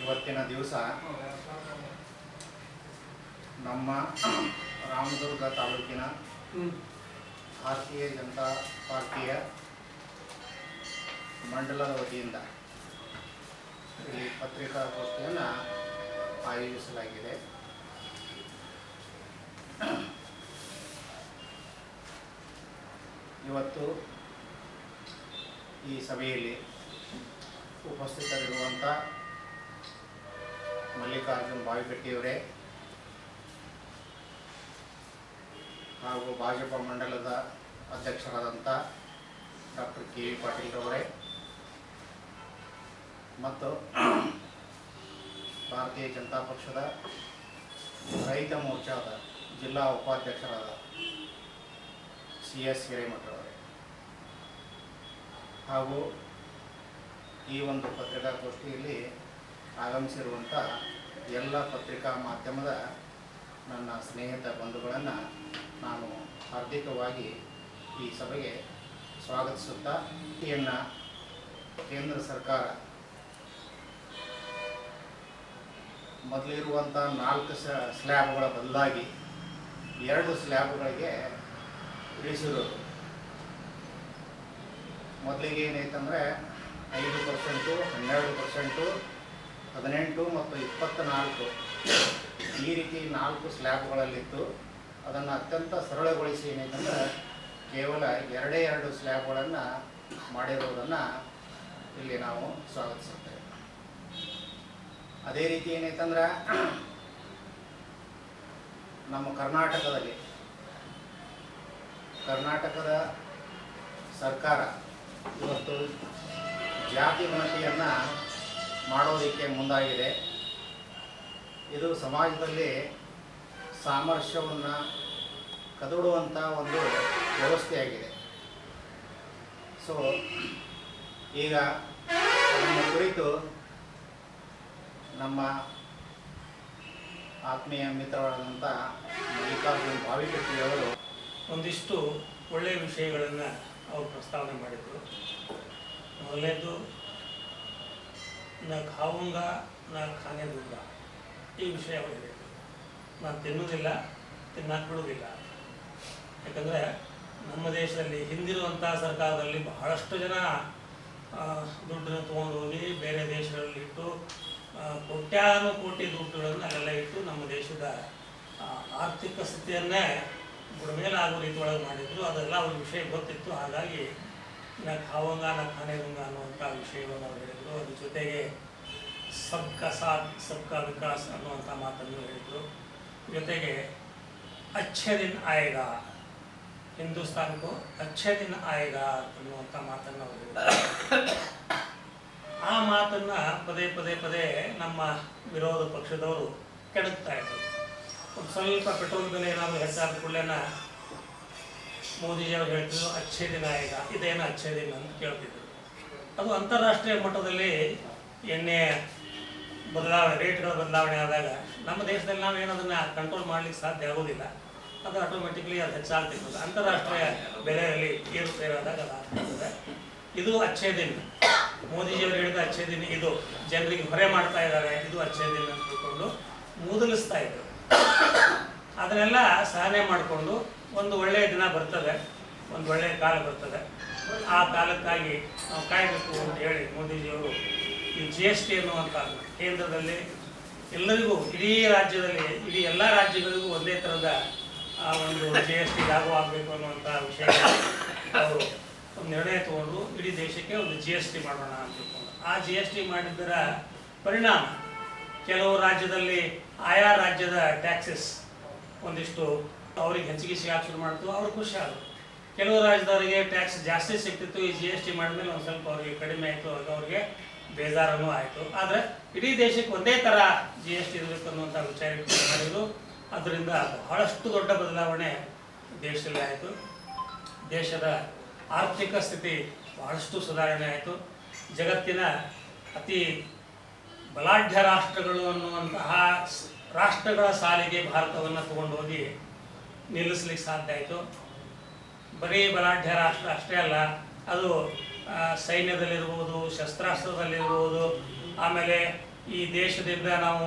ಇವತ್ತಿನ ದಿವಸ ನಮ್ಮ ರಾಮದುರ್ಗ ತಾಲೂಕಿನ ಭಾರತೀಯ ಜನತಾ ಪಾರ್ಟಿಯ ಮಂಡಲದ ವತಿಯಿಂದ ಈ ಪತ್ರಿಕಾಗೋಷ್ಠಿಯನ್ನು ಆಯೋಜಿಸಲಾಗಿದೆ. ಇವತ್ತು ಈ ಸಭೆಯಲ್ಲಿ ಉಪಸ್ಥಿತರಿರುವಂಥ ಮಲ್ಲಿಕಾರ್ಜುನ್ ಬಾವಿಕಟ್ಟಿಯವರೇ ಹಾಗೂ ಭಾಜಪ ಮಂಡಲದ ಅಧ್ಯಕ್ಷರಾದಂಥ ಡಾಕ್ಟರ್ ಕೆ ವಿ ಪಾಟೀಲ್ ರವರೇ ಮತ್ತು ಭಾರತೀಯ ಜನತಾ ಪಕ್ಷದ ರೈತ ಮೋರ್ಚಾದ ಜಿಲ್ಲಾ ಉಪಾಧ್ಯಕ್ಷರಾದ ಸಿ ಎಸ್ ಹಿರೇಮಠರವರೇ ಹಾಗೂ ಈ ಒಂದು ಪತ್ರಿಕಾಗೋಷ್ಠಿಯಲ್ಲಿ ಆಗಮಿಸಿರುವಂಥ ಎಲ್ಲ ಪತ್ರಿಕಾ ಮಾಧ್ಯಮದ ನನ್ನ ಸ್ನೇಹಿತ ಬಂಧುಗಳನ್ನು ನಾನು ಹಾರ್ದಿಕವಾಗಿ ಈ ಸಭೆಗೆ ಸ್ವಾಗತಿಸುತ್ತಾ ಇನ್ನು ಕೇಂದ್ರ ಸರ್ಕಾರ ಮೊದಲಿರುವಂಥ ನಾಲ್ಕು ಸ್ಲ್ಯಾಬ್ಗಳ ಬದಲಾಗಿ ಎರಡು ಸ್ಲ್ಯಾಬ್ಗಳಿಗೆ ಇಳಿಸಿರೋದು. ಮೊದಲಿಗೆ ಏನೈತಂದರೆ ಐದು ಪರ್ಸೆಂಟು, ಹನ್ನೆರಡು ಪರ್ಸೆಂಟು, ಹದಿನೆಂಟು ಮತ್ತು ಇಪ್ಪತ್ತ್ನಾಲ್ಕು ಈ ರೀತಿ ನಾಲ್ಕು ಸ್ಲ್ಯಾಬ್ಗಳಲ್ಲಿತ್ತು ಅದನ್ನು ಅತ್ಯಂತ ಸರಳಗೊಳಿಸಿ ಏನಿದೆ ಕೇವಲ ಎರಡೇ ಎರಡು ಸ್ಲ್ಯಾಬ್ಗಳನ್ನು ಮಾಡಿರುವುದನ್ನು ಇಲ್ಲಿ ನಾವು ಸ್ವಾಗತಿಸುತ್ತೇವೆ. ಅದೇ ರೀತಿ ಏನೈತಂದ್ರೆ ನಮ್ಮ ಕರ್ನಾಟಕದಲ್ಲಿ ಕರ್ನಾಟಕದ ಸರ್ಕಾರ ಇವತ್ತು ಜಾತಿ ಗಣತಿಯನ್ನು ಮಾಡೋದಕ್ಕೆ ಮುಂದಾಗಿದೆ. ಇದು ಸಮಾಜದಲ್ಲಿ ಸಾಮರಸ್ಯವನ್ನು ಕದಡುವಂಥ ಒಂದು ವ್ಯವಸ್ಥೆಯಾಗಿದೆ. ಸೊ ಈಗ ನಮ್ಮ ಕುರಿತು ನಮ್ಮ ಆತ್ಮೀಯ ಮಿತ್ರರಾದಂಥ ಮಲ್ಲಿಕಾರ್ಜುನ್ ಭಾವಿಕಟ್ಟಿಯವರು ಒಂದಿಷ್ಟು ಒಳ್ಳೆಯ ವಿಷಯಗಳನ್ನು ಅವರು ಪ್ರಸ್ತಾವನೆ ಮಾಡಿದರು. ಮೊದಲನೇದು ನಾ ಖಾವುಂಗ ನಾ ಖಾನೆ ದುಂಗ ಈ ವಿಷಯ ಅವರು ಹೇಳಿದರು ನಾನು ತಿನ್ನುವುದಿಲ್ಲ ತಿನ್ನಕ್ಕೆ ಬಿಡುವುದಿಲ್ಲ ಯಾಕಂದರೆ ನಮ್ಮ ದೇಶದಲ್ಲಿ ಹಿಂದಿರುವಂಥ ಸರ್ಕಾರದಲ್ಲಿ ಬಹಳಷ್ಟು ಜನ ದುಡ್ಡನ್ನು ತೊಗೊಂಡು ಹೋಗಿ ಬೇರೆ ದೇಶಗಳಲ್ಲಿಟ್ಟು ಕೋಟ್ಯಾನು ಕೋಟಿ ದುಡ್ಡುಗಳನ್ನು ಅಲ್ಲೆಲ್ಲ ಇಟ್ಟು ನಮ್ಮ ದೇಶದ ಆರ್ಥಿಕ ಸ್ಥಿತಿಯನ್ನೇ ಬುಡಮೇಲಾಗುವ ರೀತಿ ಒಳಗೆ ಮಾಡಿದ್ರು. ಅದೆಲ್ಲ ಅವ್ರ ವಿಷಯ ಗೊತ್ತಿತ್ತು. ಹಾಗಾಗಿ ನಾ ಖಾವಂಗ ನಾ ಖಾನೆಗುಂಗ ಅನ್ನುವಂಥ ವಿಷಯವನ್ನು ಅವ್ರು ಹೇಳಿದರು. ಅದ್ರ ಜೊತೆಗೆ ಸಬ್ಕಾ ಸಾಥ್, ಸಬ್ಕಾ ವಿಕಾಸ್ ಅನ್ನುವಂಥ ಮಾತನ್ನು ಹೇಳಿದರು. ಜೊತೆಗೆ ಅಚ್ಛೆ ದಿನ ಆಯೇಗಾ ಹಿಂದೂಸ್ತಾನಕ್ಕೂ ಅಚ್ಛೆ ದಿನ ಅನ್ನುವಂಥ ಮಾತನ್ನು ಅವರು ಆ ಮಾತನ್ನು ಪದೇ ಪದೇ ಪದೇ ನಮ್ಮ ವಿರೋಧ ಪಕ್ಷದವರು ಕೆಡಕ್ತಾ ಇದ್ದರು ಸ್ವಲ್ಪ ಪೆಟ್ರೋಲ್ ಬೆಲೆ ಏನಾದರೂ ಹೆಚ್ಚಾದ ಕೂಡಲೇನ ಮೋದಿಜಿಯವರು ಹೇಳ್ತಿದ್ರು ಅಚ್ಚೇ ದಿನ ಈಗ ಇದೇನು ಅಚ್ಚೇ ದಿನ ಅಂತ ಕೇಳ್ತಿದ್ರು. ಅದು ಅಂತಾರಾಷ್ಟ್ರೀಯ ಮಟ್ಟದಲ್ಲಿ ಎಣ್ಣೆ ಬದಲಾವಣೆ, ರೇಟ್ಗಳ ಬದಲಾವಣೆ ಆದಾಗ ನಮ್ಮ ದೇಶದಲ್ಲಿ ನಾವು ಏನದನ್ನು ಕಂಟ್ರೋಲ್ ಮಾಡ್ಲಿಕ್ಕೆ ಸಾಧ್ಯ ಆಗೋದಿಲ್ಲ. ಅದು ಆಟೋಮೆಟಿಕ್ಲಿ ಅದು ಹೆಚ್ಚಾಗ್ತಿರ್ತದೆ. ಅಂತಾರಾಷ್ಟ್ರೀಯ ಬೆಲೆಯಲ್ಲಿ ಏರುಪೇರಾದಾಗ ಅದು ಆಗ್ತದೆ ಇದು ಅಚ್ಚೇ ದಿನ ಮೋದಿಜಿಯವರು ಹೇಳಿದ ಅಚ್ಚೇ ದಿನ ಇದು ಜನರಿಗೆ ಹೊರೆ ಮಾಡ್ತಾ ಇದ್ದಾರೆ, ಇದು ಅಚ್ಚೇ ದಿನ ಅಂತ ತಿಳ್ಕೊಂಡು ಮೂದಲಿಸ್ತಾ ಇದ್ರು. ಅದನ್ನೆಲ್ಲ ಸಹನೆ ಮಾಡಿಕೊಂಡು ಒಂದು ಒಳ್ಳೆಯ ದಿನ ಬರ್ತದೆ, ಒಂದು ಒಳ್ಳೆಯ ಕಾಲ ಬರ್ತದೆ. ಆ ಕಾಲಕ್ಕಾಗಿ ನಾವು ಕಾಯಬೇಕು ಅಂತ ಹೇಳಿ ಮೋದಿಜಿಯವರು ಈ ಜಿ ಎಸ್ ಟಿ ಅನ್ನುವಂಥ ಕೇಂದ್ರದಲ್ಲಿ ಎಲ್ಲರಿಗೂ, ಇಡೀ ರಾಜ್ಯದಲ್ಲಿ, ಇಡೀ ಎಲ್ಲ ರಾಜ್ಯಗಳಿಗೂ ಒಂದೇ ಥರದ ಆ ಒಂದು ಜಿ ಎಸ್ ಟಿ ಲಾಭ ಆಗಬೇಕು ಅನ್ನುವಂಥ ವಿಷಯ ಅವರು ಒಂದು ನಿರ್ಣಯ ತಗೊಂಡು ಇಡೀ ದೇಶಕ್ಕೆ ಒಂದು ಜಿ ಎಸ್ ಟಿ ಮಾಡೋಣ ಅಂತ ಆ ಜಿ ಎಸ್ ಟಿ ಮಾಡಿದ್ದರ ಪರಿಣಾಮ ಕೆಲವು ರಾಜ್ಯದಲ್ಲಿ, ಆಯಾ ರಾಜ್ಯದ ಟ್ಯಾಕ್ಸಸ್ ಒಂದಿಷ್ಟು ಅವ್ರಿಗೆ ಹೆಚ್ಚಿಗೆ ಸಿಗಾಕ್ ಶುರು ಮಾಡ್ತು, ಅವ್ರು ಖುಷಿ ಆದರು. ಕೆಲವು ರಾಜ್ಯದವರಿಗೆ ಟ್ಯಾಕ್ಸ್ ಜಾಸ್ತಿ ಸಿಗ್ತಿತ್ತು, ಈ ಜಿ ಎಸ್ ಟಿ ಮಾಡಿದ್ಮೇಲೆ ಒಂದು ಸ್ವಲ್ಪ ಅವರಿಗೆ ಕಡಿಮೆ ಆಯಿತು, ಆಗ ಅವ್ರಿಗೆ ಬೇಜಾರನೂ ಆಯಿತು. ಆದರೆ ಇಡೀ ದೇಶಕ್ಕೆ ಒಂದೇ ಥರ ಜಿ ಎಸ್ ಟಿ ಇರಬೇಕು ಅನ್ನುವಂಥ ವಿಚಾರ ಮಾಡಿದ್ರು ಅದರಿಂದ ಬಹಳಷ್ಟು ದೊಡ್ಡ ಬದಲಾವಣೆ ದೇಶದಲ್ಲಿ ಆಯಿತು. ದೇಶದ ಆರ್ಥಿಕ ಸ್ಥಿತಿ ಬಹಳಷ್ಟು ಸುಧಾರಣೆ ಆಯಿತು. ಜಗತ್ತಿನ ಅತಿ ಬಲಾಢ್ಯ ರಾಷ್ಟ್ರಗಳು ಅನ್ನುವಂತಹ ರಾಷ್ಟ್ರಗಳ ಸಾಲಿಗೆ ಭಾರತವನ್ನು ತಗೊಂಡು ಹೋಗಿ ನಿಲ್ಲಿಸ್ಲಿಕ್ಕೆ ಸಾಧ್ಯ ಆಯಿತು. ಬರೀ ಬಲಾಢ್ಯ ರಾಷ್ಟ್ರ ಅಷ್ಟೇ ಅಲ್ಲ, ಅದು ಸೈನ್ಯದಲ್ಲಿರ್ಬೋದು, ಶಸ್ತ್ರಾಸ್ತ್ರದಲ್ಲಿರ್ಬೋದು, ಆಮೇಲೆ ಈ ದೇಶದಿಂದ ನಾವು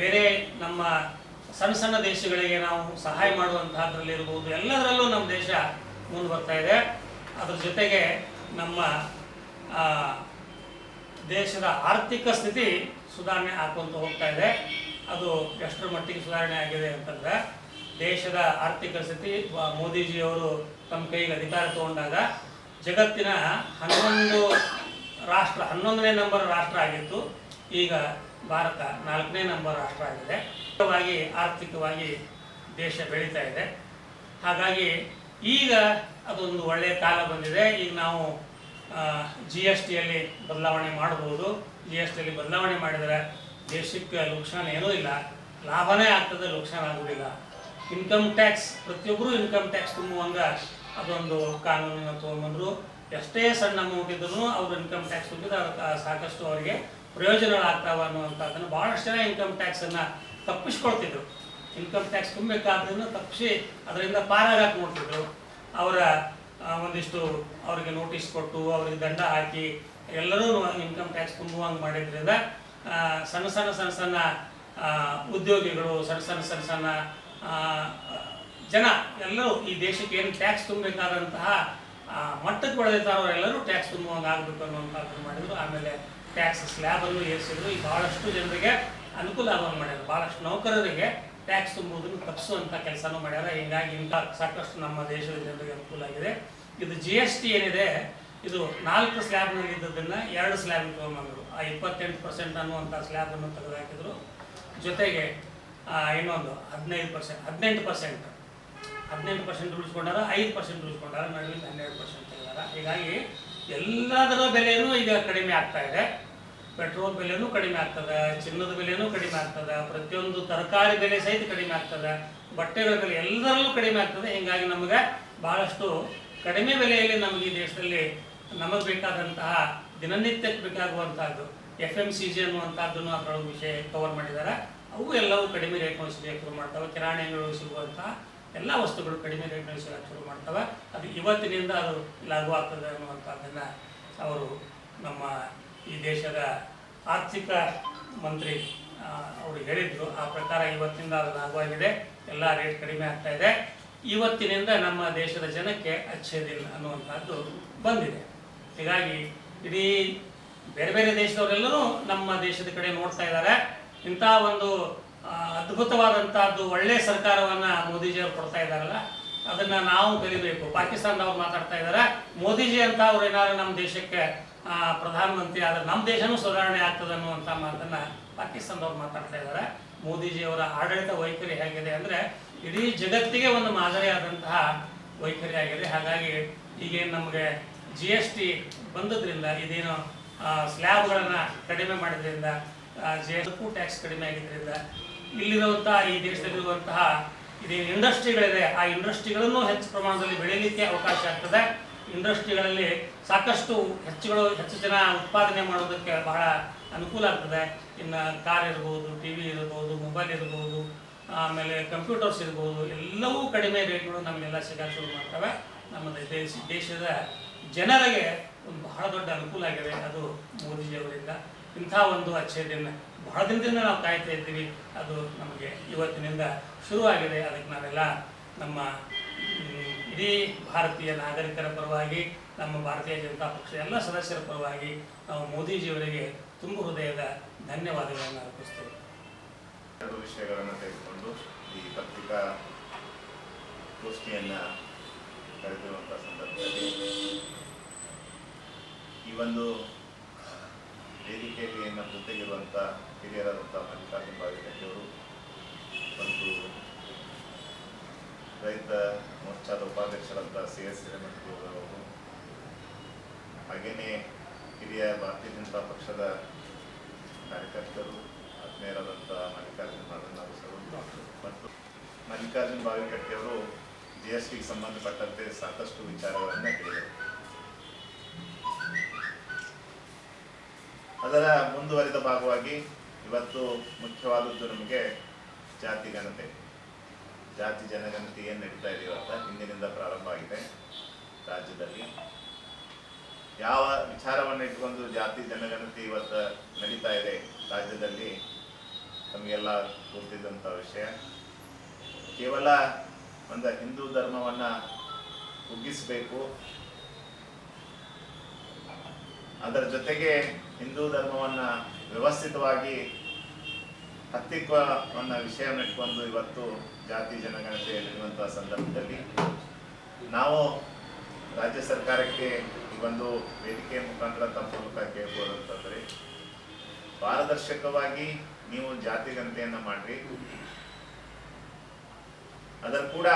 ಬೇರೆ ನಮ್ಮ ಸಣ್ಣ ಸಣ್ಣ ದೇಶಗಳಿಗೆ ನಾವು ಸಹಾಯ ಮಾಡುವಂತಹದ್ರಲ್ಲಿರ್ಬೋದು, ಎಲ್ಲದರಲ್ಲೂ ನಮ್ಮ ದೇಶ ಮುಂದೆ ಬರ್ತಾ ಇದೆ. ಅದ್ರ ಜೊತೆಗೆ ನಮ್ಮ ದೇಶದ ಆರ್ಥಿಕ ಸ್ಥಿತಿ ಸುಧಾರಣೆ ಆಕೊಂತ ಹೋಗ್ತಾ ಇದೆ. ಅದು ಎಷ್ಟರ ಮಟ್ಟಿಗೆ ಸುಧಾರಣೆ ಆಗಿದೆ ಅಂತಂದ್ರೆ ದೇಶದ ಆರ್ಥಿಕ ಸ್ಥಿತಿ ಮೋದಿಜಿ ಮೋದಿಜಿಯವರು ತಮ್ಮ ಕೈಗೆ ಅಧಿಕಾರ ತಗೊಂಡಾಗ ಜಗತ್ತಿನ ಹನ್ನೊಂದು ರಾಷ್ಟ್ರ, ಹನ್ನೊಂದನೇ ನಂಬರ್ ರಾಷ್ಟ್ರ ಆಗಿತ್ತು. ಈಗ ಭಾರತ ನಾಲ್ಕನೇ ನಂಬರ್ ರಾಷ್ಟ್ರ ಆಗಿದೆ. ಮುಖ್ಯವಾಗಿ ಆರ್ಥಿಕವಾಗಿ ದೇಶ ಬೆಳೀತಾ ಇದೆ. ಹಾಗಾಗಿ ಈಗ ಅದೊಂದು ಒಳ್ಳೆಯ ಕಾಲ ಬಂದಿದೆ. ಈಗ ನಾವು ಜಿ ಎಸ್ ಟಿಯಲ್ಲಿ ಬದಲಾವಣೆ ಮಾಡಬಹುದು ಜಿ ಎಸ್ ಟಿಯಲ್ಲಿ ಬದಲಾವಣೆ ಮಾಡಿದರೆ ದೇಶಕ್ಕೆ ಲುಕ್ಸಾನ ಏನೂ ಇಲ್ಲ. ಲಾಭನೇ ಆಗ್ತದೆ ಲುಕ್ಸಾನ ಆಗುವುದಿಲ್ಲ. ಇನ್ಕಮ್ ಟ್ಯಾಕ್ಸ್ ಪ್ರತಿಯೊಬ್ಬರು ಇನ್ಕಮ್ ಟ್ಯಾಕ್ಸ್ ತುಂಬುವಂಗ ಅದೊಂದು ಕಾನೂನನ್ನು ತೊಗೊಂಬಂದ್ರು. ಎಷ್ಟೇ ಸಣ್ಣ ಅಮೌಂಟ್ ಇದ್ರೂ ಅವ್ರು ಇನ್ಕಮ್ ಟ್ಯಾಕ್ಸ್ ತುಂಬಿದ್ರೆ ಅದಕ್ಕೆ ಸಾಕಷ್ಟು ಅವರಿಗೆ ಪ್ರಯೋಜನಗಳಾಗ್ತಾವ ಅನ್ನುವಂಥದ್ದನ್ನು ಭಾಳಷ್ಟು ಜನ ಇನ್ಕಮ್ ಟ್ಯಾಕ್ಸನ್ನು ತಪ್ಪಿಸ್ಕೊಳ್ತಿದ್ರು. ಇನ್ಕಮ್ ಟ್ಯಾಕ್ಸ್ ತುಂಬಬೇಕಾದ್ರೂ ತಪ್ಪಿಸಿ ಅದರಿಂದ ಪಾರಾಗಕ್ಕೆ ನೋಡ್ತಿದ್ರು. ಅವರ ಒಂದಿಷ್ಟು ಅವರಿಗೆ ನೋಟಿಸ್ ಕೊಟ್ಟು ಅವರಿಗೆ ದಂಡ ಹಾಕಿ ಎಲ್ಲರೂ ಇನ್ಕಮ್ ಟ್ಯಾಕ್ಸ್ ತುಂಬುವಂಗೆ ಮಾಡಿದ್ರಿಂದ ಸಣ್ಣ ಸಣ್ಣ ಸಣ್ಣ ಸಣ್ಣ ಉದ್ಯೋಗಿಗಳು ಸಣ್ಣ ಸಣ್ಣ ಸಣ್ಣ ಸಣ್ಣ ಜನ ಎಲ್ಲರೂ ಈ ದೇಶಕ್ಕೆ ಏನು ಟ್ಯಾಕ್ಸ್ ತುಂಬಬೇಕಾದಂತಹ ಮಟ್ಟಕ್ಕೆ ಬೆಳೆದಿದ್ದಾರೋ ಎಲ್ಲರೂ ಟ್ಯಾಕ್ಸ್ ತುಂಬುವಂಗೆ ಆಗಬೇಕು ಅನ್ನುವಂಥದ್ದು ಮಾಡಿದರು. ಆಮೇಲೆ ಟ್ಯಾಕ್ಸ್ ಸ್ಲ್ಯಾಬನ್ನು ಏರಿಸಿದ್ರು. ಈ ಭಾಳಷ್ಟು ಜನರಿಗೆ ಅನುಕೂಲ ಆಗುವಂಗೆ ಮಾಡ್ಯಾರ. ಭಾಳಷ್ಟು ನೌಕರರಿಗೆ ಟ್ಯಾಕ್ಸ್ ತುಂಬುವುದನ್ನು ತಪ್ಪಿಸುವಂಥ ಕೆಲಸನೂ ಮಾಡ್ಯಾರ. ಹೀಗಾಗಿ ಇಂಥ ಸಾಕಷ್ಟು ನಮ್ಮ ದೇಶದ ಜನರಿಗೆ ಅನುಕೂಲ ಆಗಿದೆ. ಇದು ಜಿ ಎಸ್ ಟಿ ಏನಿದೆ, ಇದು ನಾಲ್ಕು ಸ್ಲ್ಯಾಬ್ನಲ್ಲಿ ಇದ್ದದನ್ನು ಎರಡು ಸ್ಲ್ಯಾಬ್ ತೊಗೊಂಬಂದರು ಆ ಇಪ್ಪತ್ತೆಂಟು ಪರ್ಸೆಂಟ್ ಅನ್ನುವಂಥ ಸ್ಲ್ಯಾಬನ್ನು ತೆಗೆದುಹಾಕಿದ್ರು. ಜೊತೆಗೆ ಇನ್ನೊಂದು ಹದಿನೈದು ಪರ್ಸೆಂಟ್ ಹದಿನೆಂಟು ಪರ್ಸೆಂಟ್ ಹದಿನೆಂಟು ಪರ್ಸೆಂಟ್ ಉಳಿಸ್ಕೊಂಡಾರ ಐದು ಪರ್ಸೆಂಟ್ ಉಳಿಸ್ಕೊಂಡಾರ ನಡುವಿನ ಹನ್ನೆರಡು ಪರ್ಸೆಂಟ್ ತೆಗೆದಾರ ಹೀಗಾಗಿ ಎಲ್ಲದರ ಬೆಲೆಯೂ ಈಗ ಕಡಿಮೆ ಆಗ್ತಾ ಇದೆ. ಪೆಟ್ರೋಲ್ ಬೆಲೆನೂ ಕಡಿಮೆ ಆಗ್ತದೆ, ಚಿನ್ನದ ಬೆಲೆನೂ ಕಡಿಮೆ ಆಗ್ತದೆ, ಪ್ರತಿಯೊಂದು ತರಕಾರಿ ಬೆಲೆ ಸಹಿತ ಕಡಿಮೆ ಆಗ್ತದೆ, ಬಟ್ಟೆಗಳ ಬೆಲೆ ಎಲ್ಲರಲ್ಲೂ ಕಡಿಮೆ ಆಗ್ತದೆ. ಹೀಗಾಗಿ ನಮಗೆ ಬಹಳಷ್ಟು ಕಡಿಮೆ ಬೆಲೆಯಲ್ಲಿ ನಮಗೆ ಈ ದೇಶದಲ್ಲಿ ನಮಗೆ ಬೇಕಾದಂತಹ ದಿನನಿತ್ಯಕ್ಕೆ ಬೇಕಾಗುವಂತಹದ್ದು ಎಫ್ ಎಂ ಸಿ ಜಿ ಅನ್ನುವಂಥದ್ದನ್ನು ಅದರೊಳಗೆ ವಿಷಯ ಕವರ್ ಮಾಡಿದ್ದಾರೆ. ಅವು ಎಲ್ಲವೂ ಕಡಿಮೆ ರೇಟ್ನಲ್ಲಿ ಸಿಗಕ್ಕೆ ಶುರು ಮಾಡ್ತವೆ. ಕಿರಾಣಿ ಅಂಗಡಿಗಳು ಸಿಗುವಂತಹ ಎಲ್ಲ ವಸ್ತುಗಳು ಕಡಿಮೆ ರೇಟ್ನಲ್ಲಿ ಸಿಗಕ್ಕೆ ಶುರು ಮಾಡ್ತವೆ. ಅದು ಇವತ್ತಿನಿಂದ ಅದು ಲಾಗು ಆಗ್ತದೆ ಅನ್ನುವಂಥದ್ದನ್ನು ಅವರು ನಮ್ಮ ಈ ದೇಶದ ಆರ್ಥಿಕ ಮಂತ್ರಿ ಅವರು ಹೇಳಿದ್ರು. ಆ ಪ್ರಕಾರ ಇವತ್ತಿನಿಂದ ಅದು ಲಾಗು ಆಗಿದೆ ಎಲ್ಲ ರೇಟ್ ಕಡಿಮೆ ಆಗ್ತಾ ಇದೆ. ಇವತ್ತಿನಿಂದ ನಮ್ಮ ದೇಶದ ಜನಕ್ಕೆ ಅಚ್ಚೆ ದಿನ ಅನ್ನುವಂಥದ್ದು ಬಂದಿದೆ. ಹೀಗಾಗಿ ಇಡೀ ಬೇರೆ ಬೇರೆ ದೇಶದವರೆಲ್ಲರೂ ನಮ್ಮ ದೇಶದ ಕಡೆ ನೋಡ್ತಾ ಇದ್ದಾರೆ. ಇಂಥ ಒಂದು ಅದ್ಭುತವಾದಂಥದ್ದು ಒಳ್ಳೆಯ ಒಳ್ಳೆ ಸರ್ಕಾರವನ್ನ ಮೋದಿಜಿಯವರು ಕೊಡ್ತಾ ಇದ್ದಾರಲ್ಲ, ಅದನ್ನ ನಾವು ಕಲಿಬೇಕು. ಪಾಕಿಸ್ತಾನದವ್ರು ಮಾತಾಡ್ತಾ ಇದ್ದಾರೆ. ಮೋದಿಜಿ ಅಂತ ಅವ್ರು ಏನಾದ್ರು ನಮ್ಮ ದೇಶಕ್ಕೆ ಪ್ರಧಾನಮಂತ್ರಿ ಆದ್ರೆ ನಮ್ಮ ದೇಶನೂ ಸುಧಾರಣೆ ಆಗ್ತದೆ ಅನ್ನುವಂಥ ಮಾತನ್ನ ಪಾಕಿಸ್ತಾನದವ್ರು ಮಾತಾಡ್ತಾ ಇದ್ದಾರೆ. ಮೋದಿಜಿಯವರ ಆಡಳಿತ ವೈಖರಿ ಹೇಗಿದೆ ಅಂದ್ರೆ, ಇಡೀ ಜಗತ್ತಿಗೆ ಒಂದು ಮಾದರಿಯಾದಂತಹ ವೈಖರಿ ಆಗಿದೆ. ಹಾಗಾಗಿ ಈಗೇನು ನಮಗೆ ಜಿ ಎಸ್ ಟಿ ಬಂದದ್ರಿಂದ, ಇದೇನು ಸ್ಲ್ಯಾಬ್ಗಳನ್ನು ಕಡಿಮೆ ಮಾಡಿದ್ರಿಂದ ಜಿ ಎಸ್ ಟ್ಯಾಕ್ಸ್ ಕಡಿಮೆ ಆಗಿದ್ದರಿಂದ ಇಲ್ಲಿರುವಂತಹ ಈ ದೇಶದಲ್ಲಿರುವಂತಹ ಇದೇನು ಇಂಡಸ್ಟ್ರಿಗಳಿದೆ ಆ ಇಂಡಸ್ಟ್ರಿಗಳನ್ನು ಹೆಚ್ಚು ಪ್ರಮಾಣದಲ್ಲಿ ಬೆಳೀಲಿಕ್ಕೆ ಅವಕಾಶ ಆಗ್ತದೆ. ಇಂಡಸ್ಟ್ರಿಗಳಲ್ಲಿ ಸಾಕಷ್ಟು ಹೆಚ್ಚುಗಳು, ಹೆಚ್ಚು ಜನ ಉತ್ಪಾದನೆ ಮಾಡೋದಕ್ಕೆ ಬಹಳ ಅನುಕೂಲ ಆಗ್ತದೆ. ಇನ್ನು ಕಾರ್ ಇರ್ಬೋದು ಟಿ ವಿ ಇರ್ಬೋದು ಮೊಬೈಲ್ ಇರ್ಬೋದು, ಆಮೇಲೆ ಕಂಪ್ಯೂಟರ್ಸ್ ಇರ್ಬೋದು, ಎಲ್ಲವೂ ಕಡಿಮೆ ರೇಟ್ಗಳು ನಮಗೆಲ್ಲ ಸಿಗಕ್ಕೆ ಶುರು ಮಾಡ್ತವೆ. ನಮ್ಮ ದೇಶ, ದೇಶದ ಜನರಿಗೆ ಒಂದು ಬಹಳ ದೊಡ್ಡ ಅನುಕೂಲ ಆಗಿದೆ. ಅದು ಮೋದಿಜಿಯವರಿಂದ. ಇಂಥ ಒಂದು ಅಚ್ಚರಿಯನ್ನು ಬಹಳ ದಿನದಿಂದ ನಾವು ಕಾಯ್ತಾ ಇದ್ದೀವಿ. ಅದು ನಮಗೆ ಇವತ್ತಿನಿಂದ ಶುರುವಾಗಿದೆ. ಅದಕ್ಕೆ ನಾವೆಲ್ಲ ನಮ್ಮ ಇಡೀ ಭಾರತೀಯ ನಾಗರಿಕರ ಪರವಾಗಿ, ನಮ್ಮ ಭಾರತೀಯ ಜನತಾ ಪಕ್ಷ ಎಲ್ಲ ಸದಸ್ಯರ ಪರವಾಗಿ ನಾವು ಮೋದಿಜಿಯವರಿಗೆ ತುಂಬ ಹೃದಯದ ಧನ್ಯವಾದಗಳನ್ನು ಅರ್ಪಿಸ್ತೇವೆ. ಎರಡು ವಿಷಯಗಳನ್ನು ತೆಗೆದುಕೊಂಡು ಈ ಪತ್ರಿಕಾ ಗೋಷ್ಠಿಯನ್ನು ಕರೆದಿರುವಂಥ ಸಂದರ್ಭದಲ್ಲಿ ಈ ಒಂದು ವೇದಿಕೆಯಲ್ಲಿ ನಮ್ಮ ಜೊತೆಗಿರುವಂಥ ಹಿರಿಯರಾದಂಥ ಮಲ್ಲಿಕಾರ್ಜುನ ಬಾವಿಕಟ್ಟಿಯವರು ಮತ್ತು ರೈತ ಮೋರ್ಚಾದ ಉಪಾಧ್ಯಕ್ಷರಾದಂಥ ಸಿ ಎಸ್ ಹಿರೇಮಠಗೌಡರವರು ಹಾಗೆಯೇ ಹಿರಿಯ ಭಾರತೀಯ ಜನತಾ ಪಕ್ಷದ ಕಾರ್ಯಕರ್ತರು ಆತ್ಮೀಯರಾದಂಥ ಮಲ್ಲಿಕಾರ್ಜುನ ಮಾದಣ್ಣವರು ಸರ್ ಮತ್ತು ಮಲ್ಲಿಕಾರ್ಜುನ ಬಾವಿಕಟ್ಟಿಯವರು ಜಿ ಎಸ್ ಟಿಗೆ ಸಂಬಂಧಪಟ್ಟಂತೆ ಸಾಕಷ್ಟು ವಿಚಾರಗಳನ್ನು ಹೇಳಿದರು. ಅದರ ಮುಂದುವರಿದ ಭಾಗವಾಗಿ ಇವತ್ತು ಮುಖ್ಯವಾದದ್ದು ನಮಗೆ ಜಾತಿ ಗಣತೆ ಜಾತಿ ಜನಗಣತಿ ಏನು ನಡೀತಾ ಇದೆ ಇವತ್ತ? ಹಿಂದಿನಿಂದ ಪ್ರಾರಂಭ ಆಗಿದೆ ರಾಜ್ಯದಲ್ಲಿ. ಯಾವ ವಿಚಾರವನ್ನು ಇಟ್ಕೊಂಡು ಜಾತಿ ಜನಗಣತಿ ಇವತ್ತು ನಡೀತಾ ಇದೆ ರಾಜ್ಯದಲ್ಲಿ? ನಮಗೆಲ್ಲ ಗೊತ್ತಿದ್ದಂಥ ವಿಷಯ. ಕೇವಲ ಒಂದು ಹಿಂದೂ ಧರ್ಮವನ್ನು ಕುಗ್ಗಿಸಬೇಕು ಅದರ ಜೊತೆಗೆ ಹಿಂದೂ ಧರ್ಮವನ್ನು ವ್ಯವಸ್ಥಿತವಾಗಿ ಹತ್ತಿಕ್ಕವನ್ನ ವಿಷಯವನ್ನು ಇಟ್ಕೊಂಡು ಇವತ್ತು ಜಾತಿ ಜನಗಣತಿಯಲ್ಲಿರುವಂತಹ ಸಂದರ್ಭದಲ್ಲಿ ನಾವು ರಾಜ್ಯ ಸರ್ಕಾರಕ್ಕೆ ಈ ಒಂದು ವೇದಿಕೆಯ ಮುಖಾಂತರ ತಮ್ಮ ಮೂಲಕ ಕೇಳ್ಬೋದು ಪಾರದರ್ಶಕವಾಗಿ ನೀವು ಜಾತಿ ಗಣತೆಯನ್ನ ಮಾಡ್ರಿ. ಅದರ ಕೂಡ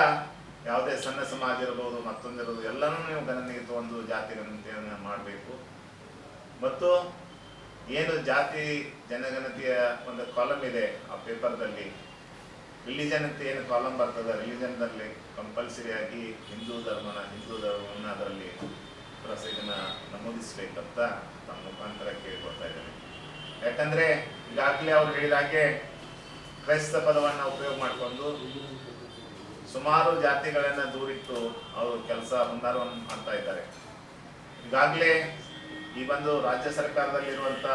ಯಾವುದೇ ಸಣ್ಣ ಸಮಾಜ ಇರಬಹುದು ಮತ್ತೊಂದಿರಬಹುದು ಎಲ್ಲನೂ ನೀವು ಗಣನೆಗೆ ತಗೊಂಡು ಜಾತಿ ಗಣತಿಯನ್ನ ಮಾಡಬೇಕು. ಮತ್ತು ಏನು ಜಾತಿ ಜನಗಣತಿಯ ಒಂದು ಕಾಲಮ್ ಇದೆ ಆ ಪೇಪರ್ದಲ್ಲಿ ರಿಲಿಜನ್ ಅಂತ ಏನು ಕಾಲಮ್ ಬರ್ತದೆ ರಿಲಿಜನ್ನಲ್ಲಿ ಕಂಪಲ್ಸರಿಯಾಗಿ ಹಿಂದೂ ಧರ್ಮನ, ಹಿಂದೂ ಧರ್ಮವನ್ನು ಅದರಲ್ಲಿ ಪ್ರಸಿದ್ಧನ ನಮೂದಿಸಬೇಕಂತ ತಮ್ಮ ಮುಖಾಂತರ ಕೇಳ್ಕೊಳ್ತಾ ಇದ್ದೇನೆ. ಯಾಕಂದರೆ ಈಗಾಗಲೇ ಅವ್ರು ಹೇಳಿದ ಹಾಗೆ ಕ್ರೈಸ್ತ ಪದವನ್ನು ಉಪಯೋಗ ಮಾಡಿಕೊಂಡು ಸುಮಾರು ಜಾತಿಗಳನ್ನು ದೂರಿಟ್ಟು ಅವರು ಕೆಲಸ ಹೊಂದಾರವನ್ನು ಮಾಡ್ತಾ ಇದ್ದಾರೆ. ಈಗಾಗಲೇ ಈ ಒಂದು ರಾಜ್ಯ ಸರ್ಕಾರದಲ್ಲಿರುವಂತ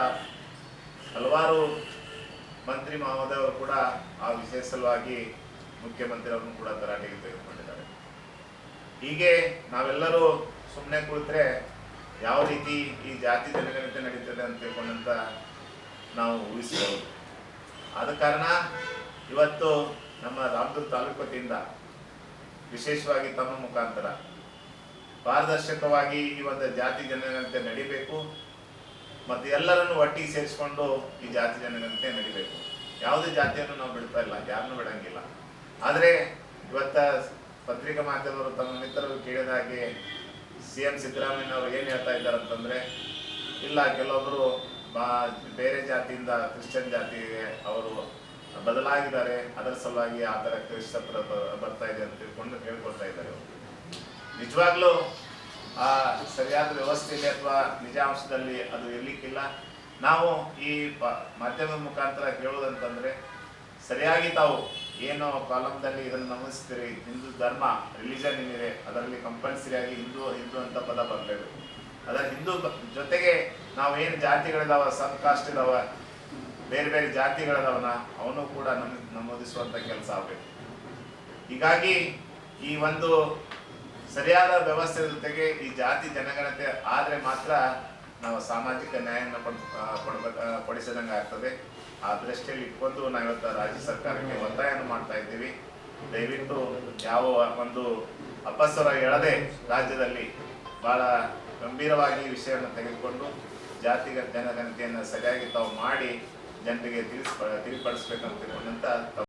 ಹಲವಾರು ಮಂತ್ರಿ ಮಹೋದಯವರು ಕೂಡ ಆ ವಿಷಯ ಸಲುವಾಗಿ ಮುಖ್ಯಮಂತ್ರಿ ಅವರನ್ನು ಕೂಡ ತರಾಟೆಗೆ ತೆಗೆದುಕೊಂಡಿದ್ದಾರೆ. ಹೀಗೆ ನಾವೆಲ್ಲರೂ ಸುಮ್ಮನೆ ಕುಳಿತರೆ ಯಾವ ರೀತಿ ಈ ಜಾತಿ ಜನಗಣತಿ ನಡೀತದೆ ಅಂತ ತಿಳ್ಕೊಂಡಂತ ನಾವು ಊಹಿಸಬಹುದು. ಆದ ಕಾರಣ ಇವತ್ತು ನಮ್ಮ ರಾಮದುರ್ಗ ತಾಲೂಕು ವತಿಯಿಂದ ವಿಶೇಷವಾಗಿ ತಮ್ಮ ಮುಖಾಂತರ ಪಾರದರ್ಶಕವಾಗಿ ಈ ಒಂದು ಜಾತಿ ಜನನಂತೆ ನಡಿಬೇಕು ಮತ್ತು ಎಲ್ಲರನ್ನು ಒಟ್ಟಿಗೆ ಸೇರಿಸ್ಕೊಂಡು ಈ ಜಾತಿ ಜನನಂತೆ ನಡಿಬೇಕು. ಯಾವುದೇ ಜಾತಿಯನ್ನು ನಾವು ಬಿಡ್ತಾ ಇಲ್ಲ, ಯಾರನ್ನು ಬಿಡಂಗಿಲ್ಲ. ಆದರೆ ಇವತ್ತ ಪತ್ರಿಕಾ ಮಾಧ್ಯಮರು ತಮ್ಮ ಮಿತ್ರರು ಕೇಳಿದ ಹಾಗೆ ಸಿ ಎಂ ಸಿದ್ದರಾಮಯ್ಯ ಅವರು ಏನು ಹೇಳ್ತಾ ಇದ್ದಾರೆ ಅಂತಂದರೆ, ಇಲ್ಲ ಕೆಲವೊಬ್ಬರು ಬಾ ಬೇರೆ ಜಾತಿಯಿಂದ ಕ್ರಿಶ್ಚಿಯನ್ ಜಾತಿಗೆ ಅವರು ಬದಲಾಗಿದ್ದಾರೆ, ಅದರ ಸಲುವಾಗಿ ಆ ಥರ ಕ್ರಿಶ್ಚತ್ರ ಬರ್ತಾ ಇದೆ ಅಂತ ತಿಳ್ಕೊಂಡು ಹೇಳ್ಕೊಳ್ತಾ ಇದ್ದಾರೆ ಅವರು. ನಿಜವಾಗ್ಲೂ ಆ ಸರಿಯಾದ ವ್ಯವಸ್ಥೆಯಲ್ಲಿ ಅಥವಾ ನಿಜಾಂಶದಲ್ಲಿ ಅದು ಇರಲಿಕ್ಕಿಲ್ಲ. ನಾವು ಈ ಪ- ಮಾಧ್ಯಮದ ಮುಖಾಂತರ ಹೇಳೋದಂತಂದರೆ ಸರಿಯಾಗಿ ತಾವು ಏನು ಕಾಲಮ್ದಲ್ಲಿ ಇದನ್ನು ನಮೂದಿಸ್ತೀರಿ, ಹಿಂದೂ ಧರ್ಮ, ರಿಲಿಜನ್ ಏನಿದೆ, ಅದರಲ್ಲಿ ಕಂಪಲ್ಸರಿಯಾಗಿ ಹಿಂದೂ ಹಿಂದೂ ಅಂತ ಪದ ಬರಬೇಕು ಅದರ ಹಿಂದೂ ಜೊತೆಗೆ ನಾವು ಏನು ಜಾತಿಗಳಿದಾವ, ಸಬ್ ಕಾಸ್ಟ್ ಇದಾವ, ಬೇರೆ ಬೇರೆ ಜಾತಿಗಳಿದಾವನ, ಅವನು ಕೂಡ ನಮ್ ನಮೂದಿಸುವಂಥ ಕೆಲಸ ಆಗಬೇಕು. ಹೀಗಾಗಿ ಈ ಒಂದು ಸರಿಯಾದ ವ್ಯವಸ್ಥೆ ಜೊತೆಗೆ ಈ ಜಾತಿ ಜನಗಣತೆ ಆದರೆ ಮಾತ್ರ ನಾವು ಸಾಮಾಜಿಕ ನ್ಯಾಯವನ್ನು ಪಡ್ ಪಡಿಸಿದಂಗೆ ಆಗ್ತದೆ. ಆ ದೃಷ್ಟಿಯಲ್ಲಿ ಇಟ್ಕೊಂಡು ನಾವಿವತ್ತು ರಾಜ್ಯ ಸರ್ಕಾರಕ್ಕೆ ಒತ್ತಾಯವನ್ನು ಮಾಡ್ತಾ ಇದ್ದೀವಿ. ದಯವಿಟ್ಟು ಯಾವ ಒಂದು ಅಪಸ್ವರ ಹೇಳದೆ ರಾಜ್ಯದಲ್ಲಿ ಬಹಳ ಗಂಭೀರವಾಗಿ ವಿಷಯವನ್ನು ತೆಗೆದುಕೊಂಡು ಜಾತಿಗ ಜನಗಣತಿಯನ್ನು ಸರಿಯಾಗಿ ತಾವು ಮಾಡಿ ಜನರಿಗೆ ತಿಳಿಸ್, ತಿಳಿಪಡಿಸ್ಬೇಕಂತ